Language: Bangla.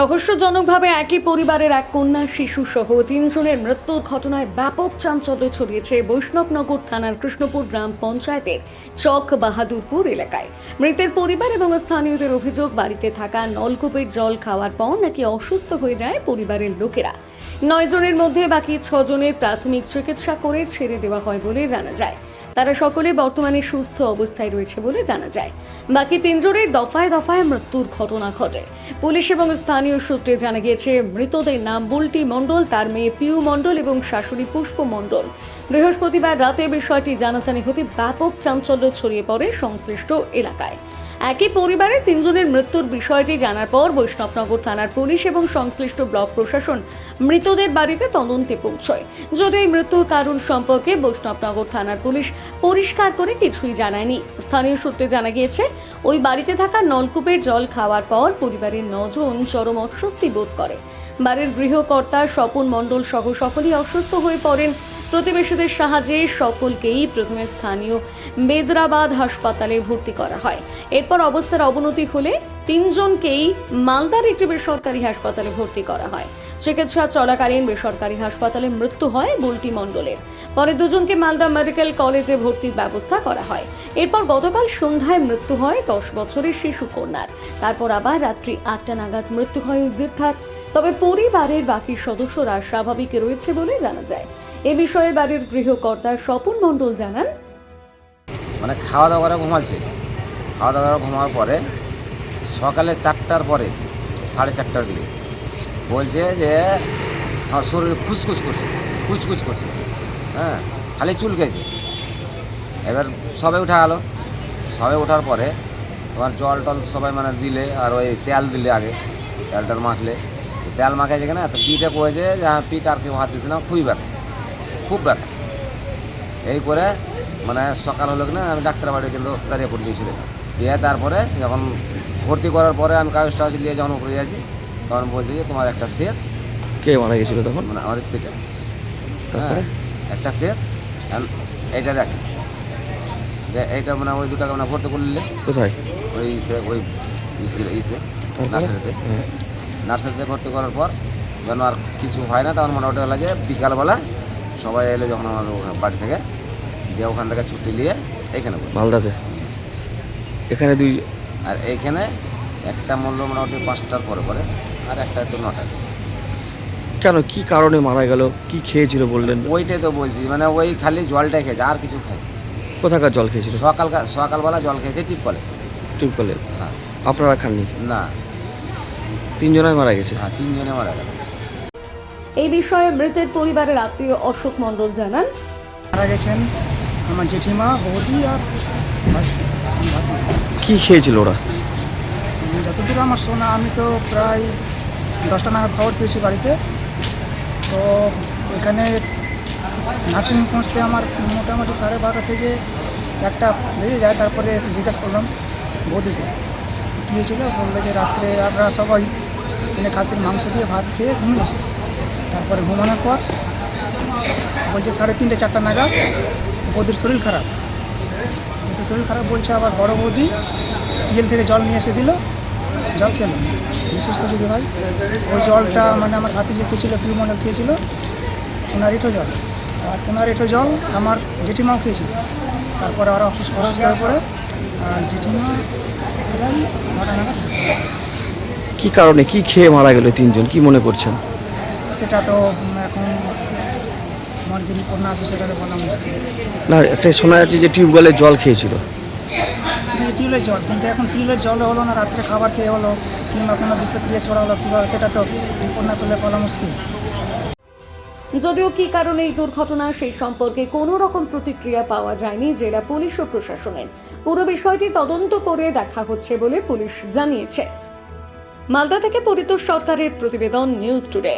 রহস্যজনকভাবে একই পরিবারের এক কন্যা, শিশু সহ তিনজনের মৃত্যুর ঘটনায় ব্যাপক চাঞ্চল্য ছড়িয়েছে বৈষ্ণবনগর থানার কৃষ্ণপুর গ্রাম পঞ্চায়েতের চক বাহাদুরপুর এলাকায়। মৃতের পরিবার এবং স্থানীয়দের অভিযোগ, বাড়িতে থাকা নলকূপের জল খাওয়ার পর নাকি অসুস্থ হয়ে যায় পরিবারের লোকেরা। নয় জনের মধ্যে বাকি ছজনের প্রাথমিক চিকিৎসা করে ছেড়ে দেওয়া হয় বলে জানা যায়। তারা সকলে বর্তমানে সুস্থ অবস্থায় রয়েছে বলে জানা যায়। বাকি তিনজনের দফায় দফায় মৃত্যুর ঘটনা ঘটে। পুলিশ এবং স্থানীয় সূত্রে জানা গিয়েছে, মৃতদের নাম বুলটি মণ্ডল, তার মেয়ে পিউ মণ্ডল এবং শাশুড়ি পুষ্প মণ্ডল। বৃহস্পতিবার রাতে বিষয়টি জানাজানি হতে ব্যাপক চাঞ্চল্য ছড়িয়ে পড়ে সংশ্লিষ্ট এলাকায়। একই পরিবারের তিনজনের মৃত্যুর বিষয়টি জানার পর বৈষ্ণবনগর থানার পুলিশ এবং সংশ্লিষ্ট ব্লক প্রশাসন মৃতদের বাড়িতে তদন্তে পৌঁছয়। যদিও এই মৃত্যুর কারণ সম্পর্কে বৈষ্ণবনগর থানার পুলিশ পরিষ্কার করে কিছুই জানায়নি। স্থানীয় সূত্রে জানা গিয়েছে, ওই বাড়িতে থাকা নলকূপের জল খাওয়ার পর পরিবারের নজন চরম অস্বস্তি বোধ করে। বাড়ির গৃহকর্তা স্বপন মণ্ডল সহ সকলেই অসুস্থ হয়ে পড়েন। প্রতিবেশীদের সাহায্যে সকলকেই প্রথমে স্থানীয় বেদরাবাদ হাসপাতালে ভর্তি করা হয়। এরপর অবস্থার অবনতি হলে তিনজনকেই মালদার একটি বেসরকারি হাসপাতালে ভর্তি করা হয়। চিকিৎসা চলাকালীন বেসরকারি হাসপাতালে মৃত্যু হয় বুলটি মণ্ডলের। পরে দুজনকে মালদা মেডিকেল কলেজে ভর্তির ব্যবস্থা করা হয়। এরপর গতকাল সন্ধ্যায় মৃত্যু হয় দশ বছরের শিশু কন্যার। তারপর আবার রাত্রি আটটা নাগাদ মৃত্যু হয় ওই বৃদ্ধার। তবে পরিবারের বাকি সদস্যরা স্বাভাবিক রয়েছে বলে জানা যায়। এ বিষয়ে বাড়ির গৃহকর্তা স্বপন মণ্ডল জানান। মানে খাওয়া দাওয়া করে ঘুমাচ্ছে। খাওয়া দাওয়া করে ঘুমানোর পরে সকালে চারটার পরে, সাড়ে চারটার দিকে বলছে যে, আমার শরীরে খুসখুস করছে কুচকুচ করছে। হ্যাঁ খালি চুলকেছে এবার সবে উঠা গেলো। সবে ওঠার পরে তোমার জল টল সবাই মানে দিলে আর ওই তেল দিলে আগে তেল টাল মাখলে। তেল মাখে যেখানে তো পিঠে পড়েছে যে, পিঠ আর কেউ হাত দিচ্ছে না, খুবই ব্যথা। খুব ব্যথা। এই করে মানে সকাল হলো কিনা আমি ডাক্তার বাড়ি কিন্তু দাঁড়িয়ে পড়ে দিয়েছিল দিয়ে তারপরে যখন ভর্তি করার পরে আমি কাগজ টাগজ নিয়ে যখন উপরে যাচ্ছি তখন বলছি যে তোমার একটা শেষ। কে মারা গেছিল তখন? মানে আমার স্ত্রীটা তারপরে? হ্যাঁ, একটা শেষ। এইটা দেখেন। যে এইটা মানে ওই দুটাকে মানে ভর্তি করলে কোথায়? ওই ওই ইসে নার্সারিতে। হ্যাঁ। নার্সারিতে ভর্তি করার পর যেন আর কিছু হয় না তখন মোটামুটি হলো যে বিকালবেলা সবাই এলো যখন আমার বাড়ি থেকে দিয়ে ওখান থেকে ছুটি নিয়ে এইখানে বসে। মালদাতে? এখানে দুই আর এইখানে একটা মূল্য মোটামুটি পাঁচটার পরে পরে আর একটা তো নটা। কেন? কি কারণে মারা গেল? কি খেয়েছিল বললেন? ওইটাই তো বলছি মানে ওই খালি জলটাই খেয়েছে আর কিছু খাই। কোথাকার জল খেয়েছিল? সকাল সকালবেলা জল খেয়েছে টিপ কলে টিউবকলে হ্যাঁ। আপনারা খাননি? না। তিনজনাই মারা গেছে? হ্যাঁ তিনজনে মারা গেল এই বিষয়ে মৃতের পরিবারের আত্মীয় অশোক মণ্ডল জানান। মারা গেছেন আমার জেঠিমা বৌদি আর। কি খেয়েছিল ওরা? যতদূর আমার শোনা আমি তো প্রায় দশটা নাগাদ খবর পেয়েছি বাড়িতে। তো এখানে নার্সিং পৌঁছতে আমার মোটামুটি সাড়ে বারোটা থেকে একটা বেজে যায় তারপরে এসে জিজ্ঞেস করলাম বৌদিকে। কী হয়েছিল? বলল যে রাত্রে আমরা সবাই এখানে খাসির মাংস দিয়ে ভাত খেয়ে ঘুমিয়েছি। তারপরে ঘুমানোর পর বলছে সাড়ে তিনটে, চারটা নাগাদ বৌদির শরীর খারাপ। কিন্তু শরীর খারাপ বলছে আবার বড় বৌদি টিএল থেকে জল নিয়ে এসে দিল, জল খেলো। বিশেষ তো যদি হয় ওই জলটা মানে আমার হাতে যে খেয়েছিল পিউমন্ডল খেয়েছিল, ওনার এঁটো জল। আর ওনার এঁটো জল আমার জেঠিমাও খেয়েছিল। তারপরে আরও অসুস্থ খরচ হয়ে পরে জেঠিমা নাগাদ। কি কারণে কি খেয়ে মারা গেল তিনজন? কি মনে করছেন? সেটা তো এখন আমার যে রিপোর্ট না সেটা তো বলা মুশকিল। না একটা শোনা যাচ্ছে যে টিউবওয়েলের জল খেয়েছিল। টিউলের জল কিন্তু এখন টিউলের জল হলো না রাত্রে খাবার খেয়ে হলো কিংবা কোনো বিষক্রিয়া ছড়া হলো কীভাবে সেটা তো না পেলে বলা মুশকিল। যদিও কি কারণে এই দুর্ঘটনা সেই সম্পর্কে কোনো রকম প্রতিক্রিয়া পাওয়া যায়নি জেলা পুলিশ ও প্রশাসনের। পুরো বিষয়টি তদন্ত করে দেখা হচ্ছে বলে পুলিশ জানিয়েছে। মালদা থেকে পরিতোষ সরকারের প্রতিবেদন নিউজ টুডে।